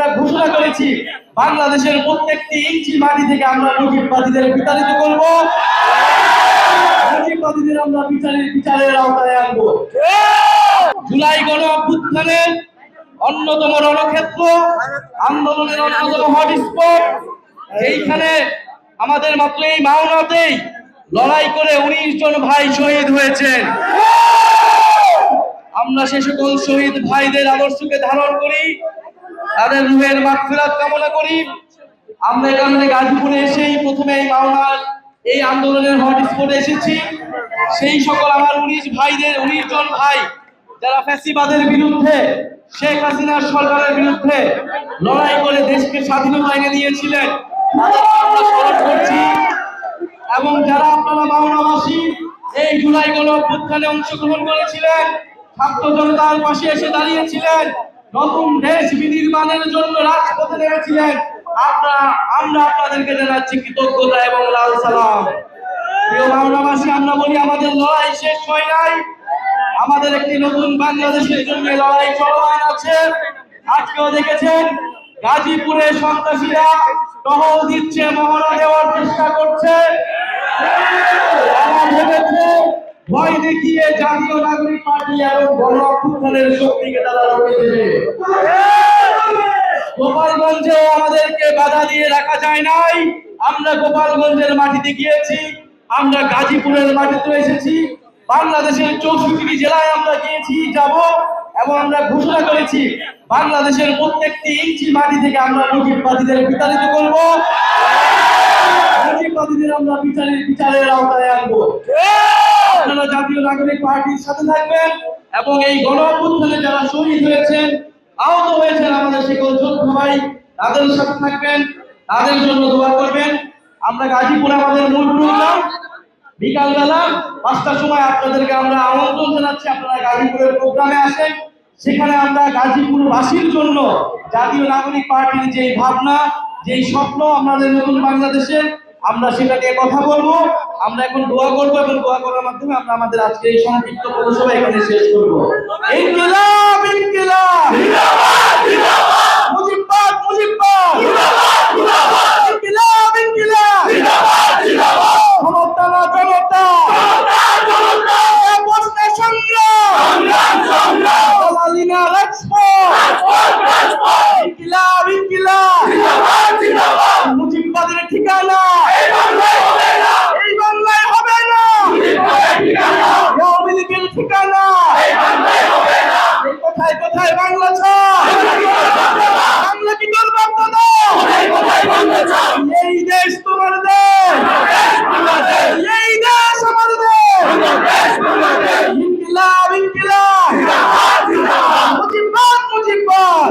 আমরা ঘোষণা করেছি, বাংলাদেশের প্রত্যেকটি ইঞ্চি মাটি থেকে আমরা মুজিববাদীদের বিতাড়িত করব। মুজিববাদীদের আমরা বিচারের বিচারের আওতায় আনব। জুলাই গণ অভ্যুত্থানের অন্যতম রণক্ষেত্র, আন্দোলনের অন্যতম হটস্পট। এইখানে আমাদের মাত্র এই মাওনাতেই লড়াই করে উনিশ জন ভাই শহীদ হয়েছেন। আমরা সে সকল শহীদ ভাইদের আদর্শকে ধারণ করি। তাদের রুহের মাগফিরাত কামনা করি। আমরা এখানে গাজীপুরে এসেই প্রথমে এই মাওনার এই আন্দোলনের হটস্পটে এসেছি। সেই সকল আমার উনিশ ভাইদের, উনিশ জন ভাই যারা ফ্যাসিবাদের বিরুদ্ধে, শেখ হাসিনার সরকারের বিরুদ্ধে লড়াই করে দেশকে স্বাধীনতা এনে দিয়েছিলেন। আমরা স্মরণ করছি। এবং যারা আপনারা মাওনাবাসী এই জুলাই গণ অভ্যুত্থানে অংশগ্রহণ করেছিলেন, ছাত্র জনতার পাশে এসে দাঁড়িয়েছিলেন নতুন দেশ বিনির্মাণের জন্য রাজপথে নেমেছিলেন। আপনারা আমরা আপনাদেরকে জানাচ্ছি কৃতজ্ঞতা এবং লাল সালাম। প্রিয় মাওনাবাসী আমরা বলি আমাদের লড়াই শেষ হয় নাই। আমাদের একটি নতুন বাংলাদেশের জন্য লড়াই চলমান আছে। আজকেও দেখেছেন গাজীপুরে সন্ত্রাসীরা টহল দিচ্ছে, মহড়া দেওয়ার চেষ্টা করছে। ভয় দেখিয়ে জাতীয় নাগরিক পার্টি এবং গণ অভ্যুত্থানের শক্তিকে তারা রুখে দেবে। গোপালগঞ্জেও আমাদেরকে বাধা দিয়ে রাখা যায় নাই। আমরা গোপালগঞ্জের মাটিতে গিয়েছি, আমরা গাজীপুরের মাটিতে এসেছি, বাংলাদেশের চৌষট্টি জেলায় আমরা গিয়েছি, যাব এবং আমরা ঘোষণা করেছি, বাংলাদেশের প্রত্যেকটি ইঞ্চি মাটি থেকে আমরা মুজিববাদীদের বিতাড়িত করব। মুজিববাদীদের আমরা বিচারের বিচারের আওতায় আনব। আপনারা জাতীয় নাগরিক পার্টির সাথে থাকবেন এবং এই গণ অভ্যুত্থানে যারা শহীদ হয়েছেন, আহত হয়েছেন আমাদের সকল যোদ্ধা ভাই, তাদের সাথে থাকবেন, তাদের জন্য দোয়া করবেন। আমরা গাজীপুর আমাদের মূল প্রোগ্রাম বিকালবেলা পাঁচটার সময় আপনাদেরকে আমরা আমন্ত্রণ জানাচ্ছি, আপনারা গাজীপুরের প্রোগ্রামে আসেন। সেখানে আমরা গাজীপুর বাসীর জন্য জাতীয় নাগরিক পার্টির যে ভাবনা, যেই স্বপ্ন আমাদের নতুন বাংলাদেশে, আমরা সেটা নিয়ে কথা বলব। আমরা এখন দোয়া করব এবং দোয়া করার মাধ্যমে আমরা আমাদের আজকে এই সংক্ষিপ্ত পৌরসভা এখানে শেষ করব। ইনকিলাব ইনকিলাব! ঠিকানা? কোথায় কোথায় বাংলা ছাড় বাংলা কি তোর বাধ্যতা এই দেশ তোমার দেশ এই দেশ আমার দেশ ইনকিলাব ইনকিলাব মুজিববাদ মুজিববাদ